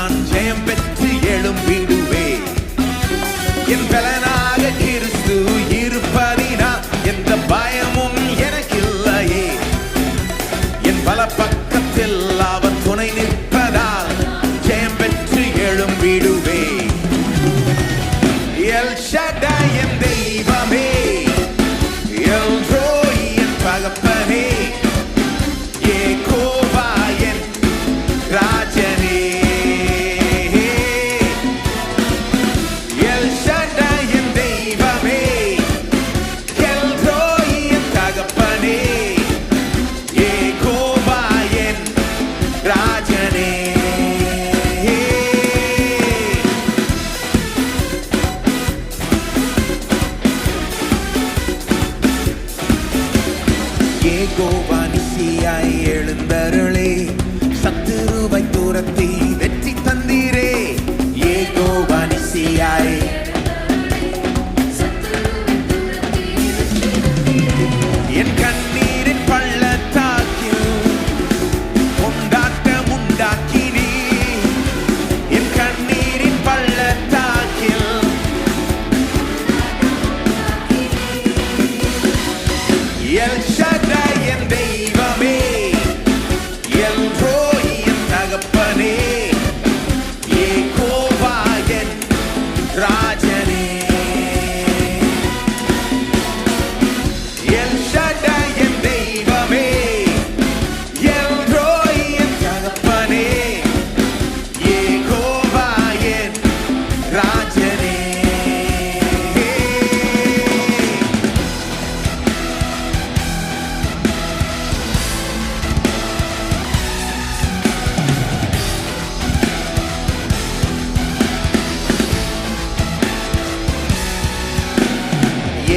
நான் ஜெயம் பெற்று எழும்பிடுவே. என் பலனாக கிறிஸ்து இருப்பதினா எந்த பயமும் எனக்கில்லையே. என் பலப்ப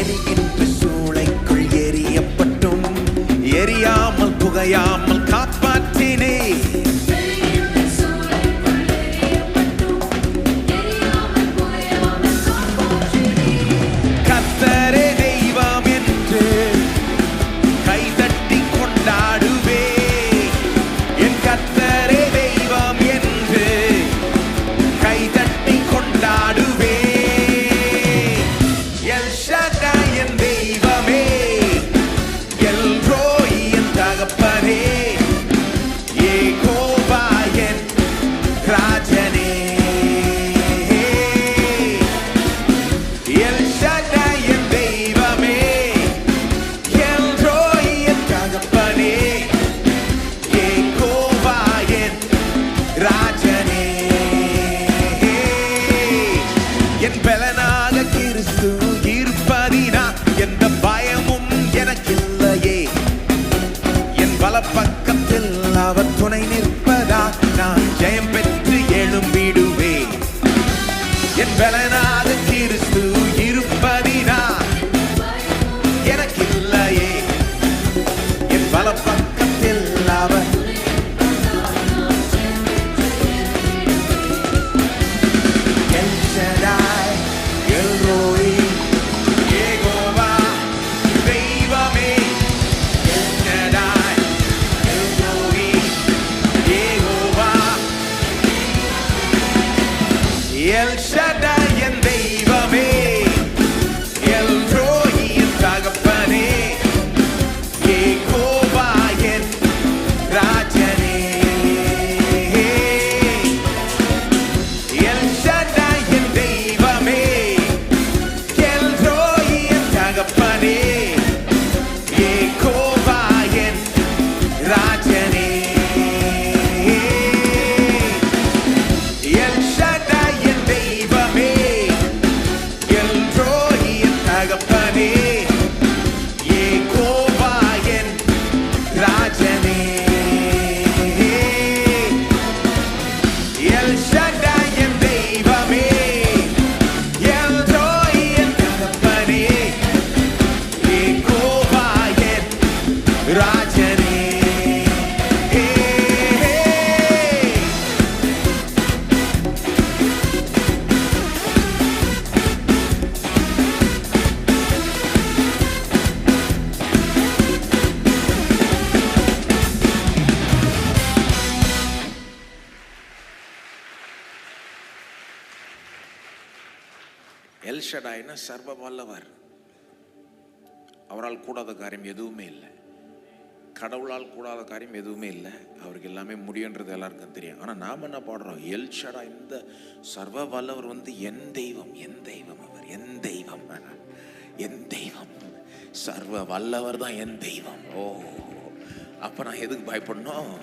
எரிகின்ற சூளைக்குள் எரியப்பட்டும். எரியாமல் புகையாமல் con El Shaddai. எல்ஷடாய்னா சர்வ வல்லவர் அவரால் கூடாத காரியம் எதுவுமே இல்லை. கடவுளால் கூடாத காரியம் எதுவுமே இல்லை. அவருக்கு எல்லாமே முடியுன்றது எல்லாருக்கும் தெரியும். ஆனால் நாம் என்ன பாடுறோம்? எல்ஷடா இந்த சர்வ வல்லவர் வந்து என் தெய்வம் என் தெய்வம் அவர் என் தெய்வம் என் தெய்வம். சர்வ வல்லவர் தான் என் தெய்வம். ஓ அப்போ நான் எதுக்கு பயப்படணும்?